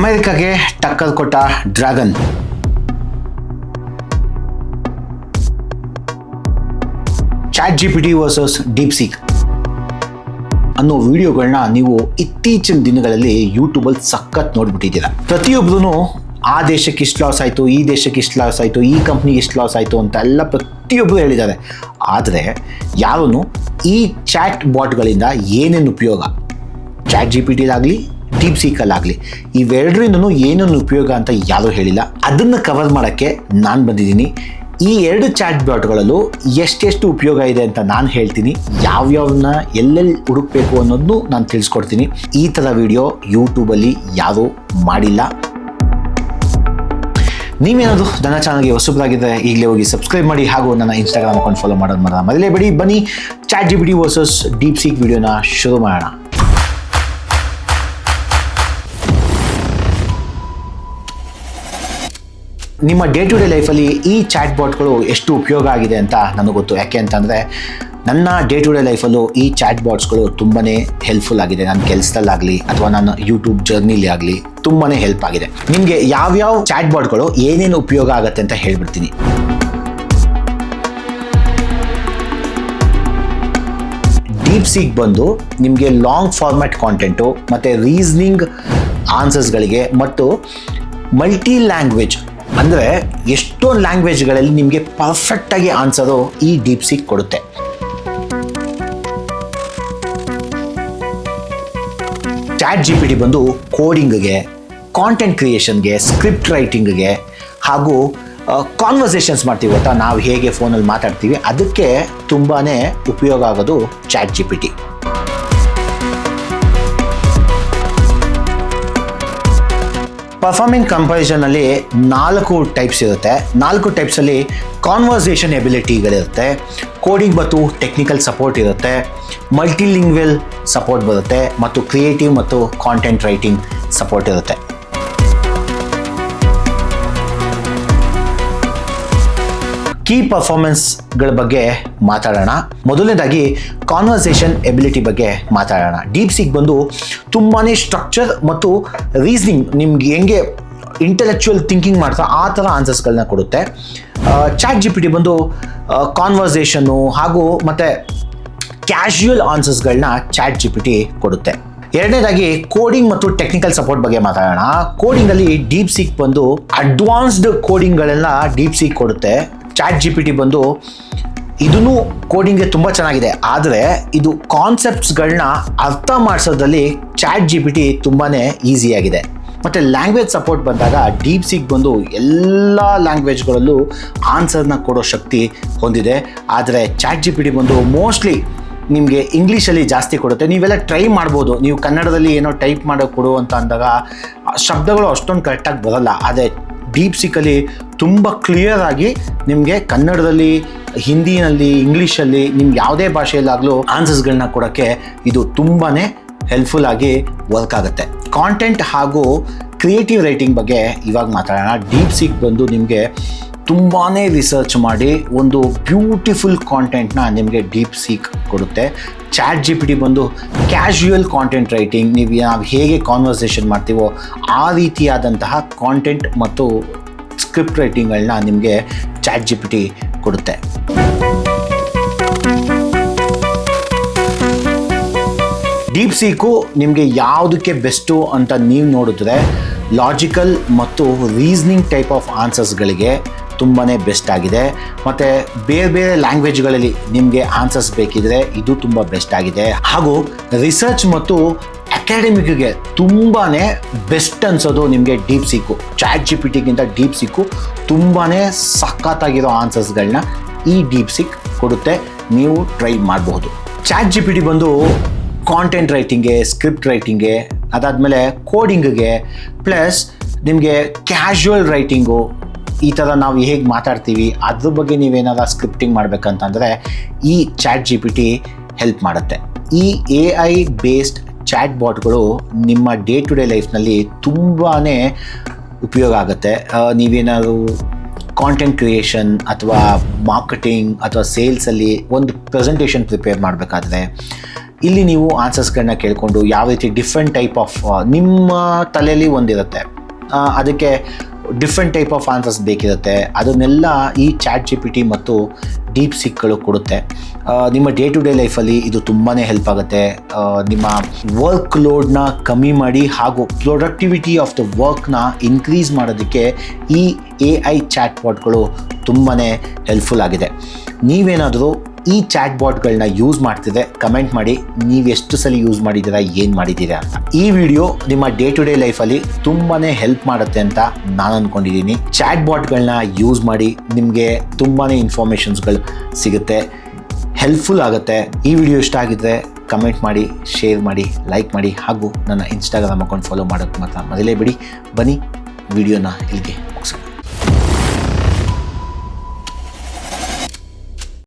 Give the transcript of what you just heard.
ಅಮೆರಿಕಾಗೆ ಟಕ್ಕರ್ ಕೊಟ್ಟ dragon. Chat G P T versus DeepSeek ಅನ್ನೋ ವಿಡಿಯೋಗಳನ್ನ ನೀವು ಇತ್ತೀಚಿನ ದಿನಗಳಲ್ಲಿ ಯೂಟ್ಯೂಬಲ್ಲಿ ಸಖತ್ ನೋಡ್ಬಿಟ್ಟಿದ್ದೀರ. ಪ್ರತಿಯೊಬ್ಬರೂ ಆ ದೇಶಕ್ಕೆ ಇಷ್ಟು ಲಾಸ್ ಆಯಿತು, ಈ ದೇಶಕ್ಕೆ ಇಷ್ಟು ಲಾಸ್ ಆಯಿತು, ಈ ಕಂಪ್ನಿಗೆ ಇಷ್ಟು ಲಾಸ್ ಆಯಿತು ಅಂತ ಎಲ್ಲ ಪ್ರತಿಯೊಬ್ಬರು ಹೇಳಿದ್ದಾರೆ. ಆದರೆ ಯಾರೂ ಈ ಚಾಟ್ ಬಾಟ್ಗಳಿಂದ ಏನೇನು ಉಪಯೋಗ? ಚಾಟ್ ಜಿ ಪಿ ಟಿಲಾಗಲಿ ಡೀಪ್ ಸೀಕಲ್ಲಾಗಲಿ ಇವೆರಡರಿಂದನೂ ಏನೇನು ಉಪಯೋಗ ಅಂತ ಯಾರೂ ಹೇಳಿಲ್ಲ. ಅದನ್ನು ಕವರ್ ಮಾಡೋಕ್ಕೆ ನಾನು ಬಂದಿದ್ದೀನಿ. ಈ ಎರಡು ಚಾಟ್ ಬಾಟ್ಗಳಲ್ಲೂ ಎಷ್ಟೆಷ್ಟು ಉಪಯೋಗ ಇದೆ ಅಂತ ನಾನು ಹೇಳ್ತೀನಿ. ಯಾವ್ಯಾವನ್ನ ಎಲ್ಲೆಲ್ಲಿ ಹುಡುಕ್ಬೇಕು ಅನ್ನೋದನ್ನು ನಾನು ತಿಳಿಸ್ಕೊಡ್ತೀನಿ. ಈ ಥರ ವಿಡಿಯೋ ಯೂಟ್ಯೂಬಲ್ಲಿ ಯಾರೂ ಮಾಡಿಲ್ಲ. ನೀವೇನಾದರೂ ನನ್ನ ಚಾನಲ್ಗೆ ಹೊಸಬರಾಗಿದ್ದರೆ ಈಗಲೇ ಹೋಗಿ ಸಬ್ಸ್ಕ್ರೈಬ್ ಮಾಡಿ ಹಾಗೂ ನನ್ನ ಇನ್ಸ್ಟಾಗ್ರಾಮ್ ಅಕೌಂಟ್ ಫಾಲೋ ಮಾಡೋದು ಮರ ಮೊದಲೇ ಬಿಡಿ. ಬನ್ನಿ ChatGPT versus DeepSeek ವಿಡಿಯೋನ ಶುರು ಮಾಡೋಣ. ನಿಮ್ಮ ಡೇ ಟು ಡೇ ಲೈಫಲ್ಲಿ ಈ ಚಾಟ್ ಬಾಟ್ಗಳು ಎಷ್ಟು ಉಪಯೋಗ ಆಗಿದೆ ಅಂತ ನನಗೆ ಗೊತ್ತು. ಯಾಕೆ ಅಂತಂದರೆ ನನ್ನ ಡೇ ಟು ಡೇ ಲೈಫಲ್ಲೂ ಈ ಚಾಟ್ ಬಾಟ್ಸ್ಗಳು ತುಂಬಾ ಹೆಲ್ಪ್ಫುಲ್ ಆಗಿದೆ. ನನ್ನ ಕೆಲಸದಲ್ಲಾಗಲಿ ಅಥವಾ ನನ್ನ ಯೂಟ್ಯೂಬ್ ಜರ್ನಿಲಿ ಆಗಲಿ ತುಂಬಾ ಹೆಲ್ಪ್ ಆಗಿದೆ. ನಿಮಗೆ ಯಾವ್ಯಾವ ಚಾಟ್ ಬಾಟ್ಗಳು ಏನೇನು ಉಪಯೋಗ ಆಗುತ್ತೆ ಅಂತ ಹೇಳ್ಬಿಡ್ತೀನಿ. ಡೀಪ್ ಸೀಕ್ ಬಂದು ನಿಮಗೆ ಲಾಂಗ್ ಫಾರ್ಮ್ಯಾಟ್ ಕಾಂಟೆಂಟು ಮತ್ತು ರೀಸ್ನಿಂಗ್ ಆನ್ಸರ್ಸ್ಗಳಿಗೆ ಮತ್ತು ಮಲ್ಟಿ ಲ್ಯಾಂಗ್ವೇಜ್ ಅಂದರೆ ಎಷ್ಟೋ ಲ್ಯಾಂಗ್ವೇಜ್ಗಳಲ್ಲಿ ನಿಮಗೆ ಪರ್ಫೆಕ್ಟಾಗಿ ಆನ್ಸರು ಈ ಡೀಪ್ ಸಿಕ್ ಕೊಡುತ್ತೆ. ಚಾಟ್ ಜಿ ಪಿ ಟಿ ಬಂದು ಕೋಡಿಂಗ್ಗೆ ಕಾಂಟೆಂಟ್ ಕ್ರಿಯೇಷನ್ಗೆ ಸ್ಕ್ರಿಪ್ಟ್ ರೈಟಿಂಗ್ಗೆ ಹಾಗೂ ಕಾನ್ವರ್ಸೇಷನ್ಸ್ ಮಾಡ್ತೀವಿ ಗೊತ್ತಾ? ನಾವು ಹೇಗೆ ಫೋನಲ್ಲಿ ಮಾತಾಡ್ತೀವಿ, ಅದಕ್ಕೆ ತುಂಬಾ ಉಪಯೋಗ ಆಗೋದು chat G P T performing ಕಂಪಾರಿಸನಲ್ಲಿ ನಾಲ್ಕು ಟೈಪ್ಸ್ ಇರುತ್ತೆ. ನಾಲ್ಕು ಟೈಪ್ಸಲ್ಲಿ ಕಾನ್ವರ್ಸೇಷನ್ ಎಬಿಲಿಟಿಗಳಿರುತ್ತೆ ಕೋಡಿಂಗ್ ಮತ್ತು ಟೆಕ್ನಿಕಲ್ ಸಪೋರ್ಟ್ ಇರುತ್ತೆ. ಮಲ್ಟಿಲಿಂಗ್ವೆಲ್ ಸಪೋರ್ಟ್ ಬರುತ್ತೆ. ಮತ್ತು ಕ್ರಿಯೇಟಿವ್ ಮತ್ತು ಕಾಂಟೆಂಟ್ ರೈಟಿಂಗ್ ಸಪೋರ್ಟ್ ಇರುತ್ತೆ. ಕೀ ಪರ್ಫಾರ್ಮೆನ್ಸ್ಗಳ ಬಗ್ಗೆ ಮಾತಾಡೋಣ. ಮೊದಲನೇದಾಗಿ ಕಾನ್ವರ್ಸೇಷನ್ ಎಬಿಲಿಟಿ ಬಗ್ಗೆ ಮಾತಾಡೋಣ. ಡೀಪ್ ಸಿಕ್ ಬಂದು ತುಂಬಾ ಸ್ಟ್ರಕ್ಚರ್ ಮತ್ತು ರೀಸನಿಂಗ್ ನಿಮ್ಗೆ ಹೆಂಗೆ ಇಂಟೆಲೆಕ್ಚುಯಲ್ ಥಿಂಕಿಂಗ್ ಮಾಡ್ತಾ ಆ ಥರ ಆನ್ಸರ್ಸ್ಗಳನ್ನ ಕೊಡುತ್ತೆ. ಚಾಟ್ ಜಿ ಪಿ ಟಿ ಬಂದು ಕಾನ್ವರ್ಸೇಷನ್ನು ಹಾಗೂ ಮತ್ತು ಕ್ಯಾಶುಯಲ್ ಆನ್ಸರ್ಸ್ಗಳನ್ನ ಚಾಟ್ ಜಿ ಪಿ ಟಿ ಕೊಡುತ್ತೆ. ಎರಡನೇದಾಗಿ ಕೋಡಿಂಗ್ ಮತ್ತು ಟೆಕ್ನಿಕಲ್ ಸಪೋರ್ಟ್ ಬಗ್ಗೆ ಮಾತಾಡೋಣ. ಕೋಡಿಂಗಲ್ಲಿ ಡೀಪ್ ಸಿಕ್ ಬಂದು ಅಡ್ವಾನ್ಸ್ಡ್ ಕೋಡಿಂಗ್ಗಳೆಲ್ಲ ಡೀಪ್ ಸಿಕ್ ಕೊಡುತ್ತೆ. ಚಾಟ್ ಜಿ ಪಿ ಟಿ ಬಂದು ಇದೂ ಕೋಡಿಂಗ್ಗೆ ತುಂಬ ಚೆನ್ನಾಗಿದೆ. ಆದರೆ ಇದು ಕಾನ್ಸೆಪ್ಟ್ಸ್ಗಳನ್ನ ಅರ್ಥ ಮಾಡಿಸೋದ್ರಲ್ಲಿ ಚಾಟ್ ಜಿ ಪಿ ಟಿ ತುಂಬಾ ಈಸಿಯಾಗಿದೆ ಮತ್ತು ಲ್ಯಾಂಗ್ವೇಜ್ ಸಪೋರ್ಟ್ ಬಂದಾಗ ಡೀಪ್ ಸಿಕ್ ಬಂದು ಎಲ್ಲ ಲ್ಯಾಂಗ್ವೇಜ್ಗಳಲ್ಲೂ ಆನ್ಸರ್ನ ಕೊಡೋ ಶಕ್ತಿ ಹೊಂದಿದೆ. ಆದರೆ ಚಾಟ್ ಜಿ ಪಿ ಟಿ ಬಂದು ಮೋಸ್ಟ್ಲಿ ನಿಮಗೆ ಇಂಗ್ಲೀಷಲ್ಲಿ ಜಾಸ್ತಿ ಕೊಡುತ್ತೆ. ನೀವೆಲ್ಲ ಟ್ರೈ ಮಾಡ್ಬೋದು. ನೀವು ಕನ್ನಡದಲ್ಲಿ ಏನೋ ಟೈಪ್ ಮಾಡೋ ಕೊಡು ಅಂತ ಅಂದಾಗ ಶಬ್ದಗಳು ಅಷ್ಟೊಂದು ಕರೆಕ್ಟಾಗಿ ಬರೋಲ್ಲ. ಆದರೆ ಡೀಪ್ ಸಿಕ್ಕಲ್ಲಿ ತುಂಬ ಕ್ಲಿಯರ್ ಆಗಿ ನಿಮಗೆ ಕನ್ನಡದಲ್ಲಿ, ಹಿಂದಿನಲ್ಲಿ, ಇಂಗ್ಲೀಷಲ್ಲಿ ನಿಮ್ಗೆ ಯಾವುದೇ ಭಾಷೆಯಲ್ಲಾಗಲೂ ಆನ್ಸರ್ಸ್ಗಳನ್ನ ಕೊಡೋಕ್ಕೆ ಇದು ತುಂಬಾ ಹೆಲ್ಪ್ಫುಲ್ ಆಗಿ ವರ್ಕ್ ಆಗುತ್ತೆ. ಕಾಂಟೆಂಟ್ ಹಾಗೂ ಕ್ರಿಯೇಟಿವ್ ರೈಟಿಂಗ್ ಬಗ್ಗೆ ಇವಾಗ ಮಾತಾಡೋಣ. ಡೀಪ್ ಸಿಕ್ ಬಂದು ನಿಮಗೆ ತುಂಬಾ ರಿಸರ್ಚ್ ಮಾಡಿ ಒಂದು ಬ್ಯೂಟಿಫುಲ್ ಕಾಂಟೆಂಟ್ನ ನಿಮಗೆ ಡೀಪ್ ಸೀಕ್ ಕೊಡುತ್ತೆ. ಚಾಟ್ ಜಿ ಪಿ ಟಿ ಬಂದು ಕ್ಯಾಶುಯಲ್ ಕಾಂಟೆಂಟ್ ರೈಟಿಂಗ್ ನೀವು ನಾವು ಹೇಗೆ ಕಾನ್ವರ್ಸೇಷನ್ ಮಾಡ್ತೀವೋ ಆ ರೀತಿಯಾದಂತಹ ಕಾಂಟೆಂಟ್ ಮತ್ತು ಸ್ಕ್ರಿಪ್ಟ್ ರೈಟಿಂಗ್ಗಳನ್ನ ನಿಮಗೆ ಚಾಟ್ ಜಿ ಪಿ ಕೊಡುತ್ತೆ. ಡೀಪ್ ಸೀಕು ನಿಮಗೆ ಯಾವುದಕ್ಕೆ ಬೆಸ್ಟು ಅಂತ ನೀವು ನೋಡಿದ್ರೆ ಲಾಜಿಕಲ್ ಮತ್ತು ರೀಸ್ನಿಂಗ್ ಟೈಪ್ ಆಫ್ ಆನ್ಸರ್ಸ್ಗಳಿಗೆ ತುಂಬಾ ಬೆಸ್ಟ್ ಆಗಿದೆ. ಮತ್ತು ಬೇರೆ ಬೇರೆ ಲ್ಯಾಂಗ್ವೇಜ್ಗಳಲ್ಲಿ ನಿಮಗೆ ಆನ್ಸರ್ಸ್ ಬೇಕಿದ್ರೆ ಇದು ತುಂಬ ಬೆಸ್ಟ್ ಆಗಿದೆ. ಹಾಗೂ ರಿಸರ್ಚ್ ಮತ್ತು ಅಕಾಡೆಮಿಕ್ಗೆ ತುಂಬಾ ಬೆಸ್ಟ್ ಅನ್ಸೋದು ನಿಮಗೆ DeepSeek chat G P ಟಿಗಿಂತ ಡೀಪ್ ಸಿಕ್ಕು ತುಂಬಾ ಸಖತ್ತಾಗಿರೋ ಆನ್ಸರ್ಸ್ಗಳನ್ನ ಈ ಡೀಪ್ ಸಿಕ್ ಕೊಡುತ್ತೆ. ನೀವು ಟ್ರೈ ಮಾಡಬಹುದು ಚಾಟ್ ಜಿ ಪಿ ಟಿ ಬಂದು ಕಾಂಟೆಂಟ್ ರೈಟಿಂಗ್ಗೆ ಸ್ಕ್ರಿಪ್ಟ್ ರೈಟಿಂಗ್ಗೆ ಅದಾದಮೇಲೆ ಕೋಡಿಂಗ್ಗೆ ಪ್ಲಸ್ ನಿಮಗೆ ಕ್ಯಾಶುವಲ್ ರೈಟಿಂಗು ಈ ಥರ ನಾವು ಹೇಗೆ ಮಾತಾಡ್ತೀವಿ, ಅದ್ರ ಬಗ್ಗೆ ನೀವೇನಾದ್ರು ಸ್ಕ್ರಿಪ್ಟಿಂಗ್ ಮಾಡಬೇಕಂತಂದರೆ ಈ chat G P T help ಮಾಡುತ್ತೆ. ಈ ಎ ಐ ಬೇಸ್ಡ್ ಚಾಟ್ ಬಾಟ್ಗಳು ನಿಮ್ಮ ಡೇ ಟು ಡೇ ಲೈಫ್ನಲ್ಲಿ ತುಂಬಾ ಉಪಯೋಗ ಆಗುತ್ತೆ. ನೀವೇನಾದರೂ ಕಾಂಟೆಂಟ್ ಕ್ರಿಯೇಷನ್ ಅಥವಾ ಮಾರ್ಕೆಟಿಂಗ್ ಅಥವಾ ಸೇಲ್ಸಲ್ಲಿ ಒಂದು ಪ್ರೆಸೆಂಟೇಷನ್ ಪ್ರಿಪೇರ್ ಮಾಡಬೇಕಾದ್ರೆ, ಇಲ್ಲಿ ನೀವು ಆನ್ಸರ್ಸ್ಗಳನ್ನ ಕೇಳಿಕೊಂಡು ಯಾವ ರೀತಿ ಡಿಫ್ರೆಂಟ್ ಟೈಪ್ ಆಫ್ ನಿಮ್ಮ ತಲೆಯಲ್ಲಿ ಒಂದಿರುತ್ತೆ. ಅದಕ್ಕೆ ಡಿಫ್ರೆಂಟ್ ಟೈಪ್ ಆಫ್ ಆನ್ಸರ್ಸ್ ಬೇಕಿರುತ್ತೆ. ಅದನ್ನೆಲ್ಲ ಈ ಚಾಟ್ ಜಿ ಪಿ ಟಿ ಮತ್ತು ಡೀಪ್ ಸಿಕ್ಗಳು ಕೊಡುತ್ತೆ. ನಿಮ್ಮ ಡೇ ಟು ಡೇ ಲೈಫಲ್ಲಿ ಇದು ತುಂಬಾ ಹೆಲ್ಪ್ ಆಗುತ್ತೆ. ನಿಮ್ಮ ವರ್ಕ್ ಲೋಡ್ನ ಕಮ್ಮಿ ಮಾಡಿ ಹಾಗೂ ಪ್ರೊಡಕ್ಟಿವಿಟಿ ಆಫ್ ದ ವರ್ಕ್ನ ಇನ್ಕ್ರೀಸ್ ಮಾಡೋದಕ್ಕೆ ಈ ಎ ಐ ಚಾಟ್ ಪಾಟ್ಗಳು ತುಂಬಾ ಹೆಲ್ಪ್ಫುಲ್ ಆಗಿದೆ. ನೀವೇನಾದರೂ ಈ ಚಾಟ್ ಬಾಟ್ಗಳನ್ನ ಯೂಸ್ ಮಾಡ್ತಿದ್ರೆ ಕಮೆಂಟ್ ಮಾಡಿ, ನೀವು ಎಷ್ಟು ಸಲ ಯೂಸ್ ಮಾಡಿದ್ದೀರಾ? ಏನು ಮಾಡಿದ್ದೀರಾ? ಅಂತ. ಈ ವಿಡಿಯೋ ನಿಮ್ಮ ಡೇ ಟು ಡೇ ಲೈಫಲ್ಲಿ ತುಂಬಾ ಹೆಲ್ಪ್ ಮಾಡುತ್ತೆ ಅಂತ ನಾನು ಅಂದ್ಕೊಂಡಿದ್ದೀನಿ ಚಾಟ್ ಬಾಟ್ಗಳನ್ನ ಯೂಸ್ ಮಾಡಿ ನಿಮಗೆ ತುಂಬಾ ಇನ್ಫಾರ್ಮೇಷನ್ಸ್ಗಳು ಸಿಗುತ್ತೆ. ಹೆಲ್ಪ್ಫುಲ್ ಆಗುತ್ತೆ. ಈ ವಿಡಿಯೋ ಇಷ್ಟ ಆಗಿದ್ರೆ ಕಮೆಂಟ್ ಮಾಡಿ ಶೇರ್ ಮಾಡಿ ಲೈಕ್ ಮಾಡಿ, ಹಾಗೂ ನನ್ನ ಇನ್ಸ್ಟಾಗ್ರಾಮ್ ಅಕೌಂಟ್ ಫಾಲೋ ಮಾಡೋಕ್ಕೆ ಮಾತ್ರ ಮೊದಲೇ ಬಿಡಿ ಬನ್ನಿ ವಿಡಿಯೋನ ಇಲ್ಲಿಗೆ